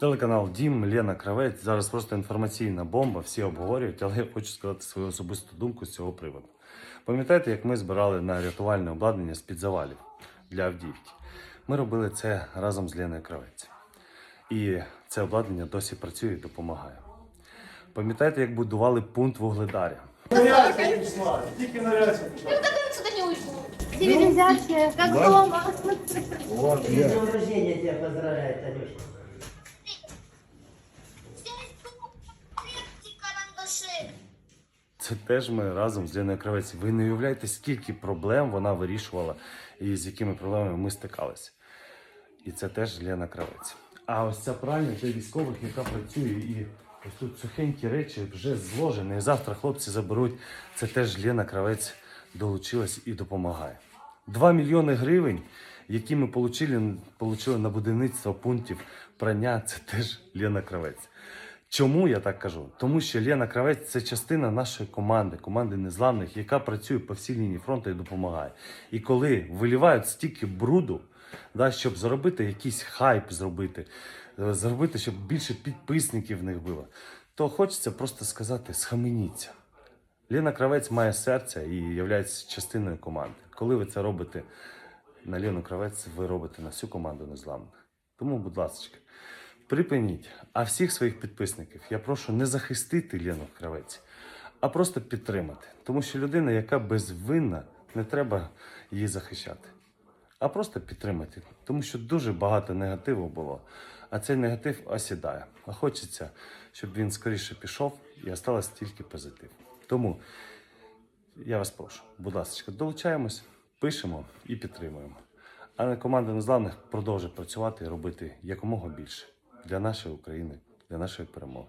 Телеканал Дім, Лена Кравець. Зараз просто інформаційна бомба, всі обговорюють, але я хочу сказати свою особисту думку з цього приводу. Пам'ятаєте, як ми збирали на рятувальне обладнання з-під завалів для Авдіївки? Ми робили це разом з Леною Кравець. І це обладнання досі працює і допомагає. Пам'ятаєте, як будували пункт вугледаря? Тільки нарядься. Я так сюда не уйду. Цивилизация, как дома. Вот, С рождения тебя поздравляет, Танюшка. Це теж ми разом з Леною Кравець. Ви не уявляєте, скільки проблем вона вирішувала і з якими проблемами ми стикалися. І це теж Лена Кравець. А ось ця пральня для військових, яка працює, і ось тут сухенькі речі вже зложені. І завтра хлопці заберуть. Це теж Лена Кравець долучилась і допомагає. 2 мільйони гривень, які ми получили на будівництво пунктів прання, це теж Лена Кравець. Чому я так кажу? Тому що Лена Кравець це частина нашої команди, команди незламних, яка працює по всій лінії фронту і допомагає. І коли виливають стільки бруду, да, щоб зробити якийсь хайп, зробити, е, зробити, щоб більше підписників в них було, то хочеться просто сказати: схаменіться. Лена Кравець має серце і є частиною команди. Коли ви це робите на Лену Кравець, ви робите на всю команду незламних. Тому, будь ласка, припиніть. А всіх своїх підписників я прошу не захистити Лену Кравець, а просто підтримати. Тому що людина, яка безвинна, не треба її захищати. А просто підтримати. Тому що дуже багато негативу було, а цей негатив осідає. А хочеться, щоб він скоріше пішов і осталось тільки позитив. Тому я вас прошу, будь ласка, долучаємось, пишемо і підтримуємо. А команда незламних продовжує працювати і робити якомога більше для нашої України, для нашої перемоги.